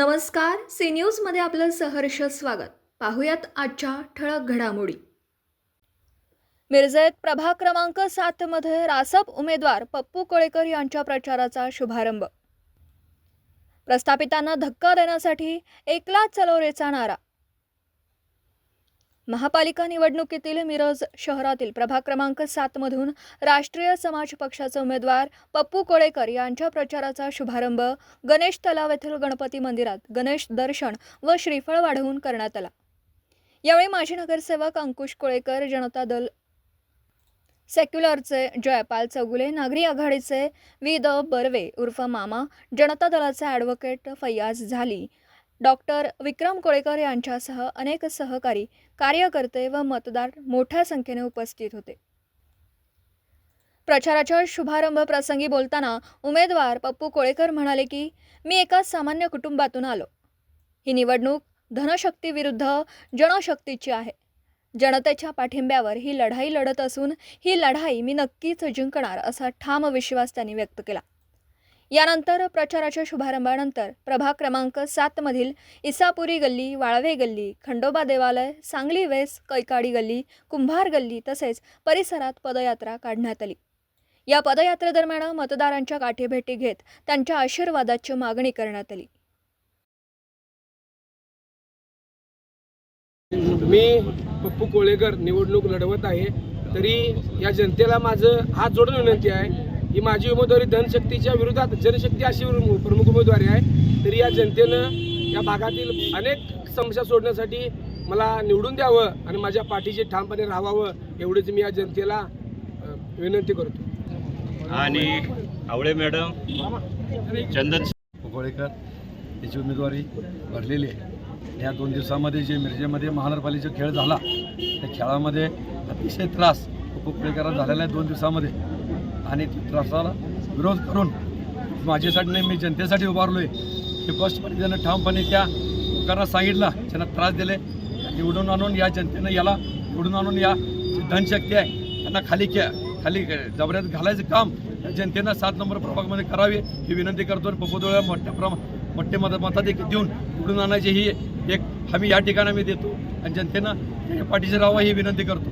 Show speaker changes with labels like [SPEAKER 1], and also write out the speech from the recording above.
[SPEAKER 1] नमस्कार सी न्यूजमध्ये आपलं सहर्ष स्वागत. पाहूयात आजच्या ठळक घडामोडी. मिरजेत प्रभाग क्रमांक सातमध्ये रासप उमेदवार पप्पू कोळेकर यांच्या प्रचाराचा शुभारंभ. प्रस्थापितांना धक्का देण्यासाठी एकला चलोरेचा नारा. महापालिका निवडणुकीतील मिरज शहरातील प्रभाग क्रमांक सातमधून राष्ट्रीय समाज पक्षाचे उमेदवार पप्पू कोळेकर यांच्या प्रचाराचा शुभारंभ गणेश तलाव येथील गणपती मंदिरात गणेश दर्शन व श्रीफळ वाढवून करण्यात आला. यावेळी माजी नगरसेवक अंकुश कोळेकर जनता दल सेक्युलरचे जयपाल चौगुले नागरी आघाडीचे वि द बर्वे उर्फ मामा जनता दलाचे ॲडव्होकेट फैयाज झाली डॉक्टर विक्रम कोळेकर यांच्यासह अनेक सहकारी कार्यकर्ते व मतदार मोठ्या संख्येने उपस्थित होते. प्रचाराच्या शुभारंभ प्रसंगी बोलताना उमेदवार पप्पू कोळेकर म्हणाले की मी एका सामान्य कुटुंबातून आलो. ही निवडणूक धनशक्ती विरुद्ध जनशक्तीची आहे. जनतेच्या पाठिंब्यावर ही लढाई लढत असून ही लढाई मी नक्कीच जिंकणार असा ठाम विश्वास त्यांनी व्यक्त केला. यानंतर प्रचाराच्या शुभारंभानंतर प्रभाग क्रमांक सातमधील इसापुरी गल्ली वाळवे गल्ली खंडोबा देवालय सांगली वेस कैकाडी गल्ली कुंभार गल्ली तसेच परिसरात पदयात्रा काढण्यात आली. या पदयात्रेदरम्यान मतदारांच्या गाठीभेटी घेत त्यांच्या आशीर्वादाची मागणी करण्यात आली.
[SPEAKER 2] मी पप्पू कोळेकर निवडणूक लढवत आहे. तरी या जनतेला माझं हात जोडून विनंती आहे ही माझी उमेदवारी धनशक्तीच्या विरोधात जनशक्ती अशी प्रमुख उमेदवारी आहे. तरी या जनतेनं या भागातील अनेक समस्या सोडण्यासाठी मला निवडून द्यावं आणि माझ्या पाठीशी ठामपणे राहावं एवढीच मी या जनतेला विनंती करतो.
[SPEAKER 3] आणि आवळे मॅडम चंदन
[SPEAKER 4] कोळेकर याची उमेदवारी भरलेली आहे. या दोन दिवसामध्ये जे मिरजेमध्ये महानगरपालिकेचा खेळ झाला त्या खेळामध्ये अतिशय त्रास उपकुळेकरांना झालेला आहे दोन दिवसामध्ये. आणि त्रासाला विरोध करून माझ्यासाठी नाही मी जनतेसाठी उभारलो आहे की फर्स्टमध्ये त्यानं ठामपणे त्या लोकांना सांगितलं त्यांना त्रास दिले निवडून आणून या जनतेनं याला निवडून आणून या धनशक्ती आहे त्यांना खाली क्या खाली जबऱ्यात घालायचं काम जनतेनं सात नंबर प्रभागमध्ये करावे ही विनंती करतो आणि पप्पोदोळ्या मोठ्या प्रमा मोठे मत मताधिक देऊन निवडून आणायची ही एक हमी या ठिकाणी मी देतो आणि जनतेनं पाठीशी राहावा ही विनंती करतो.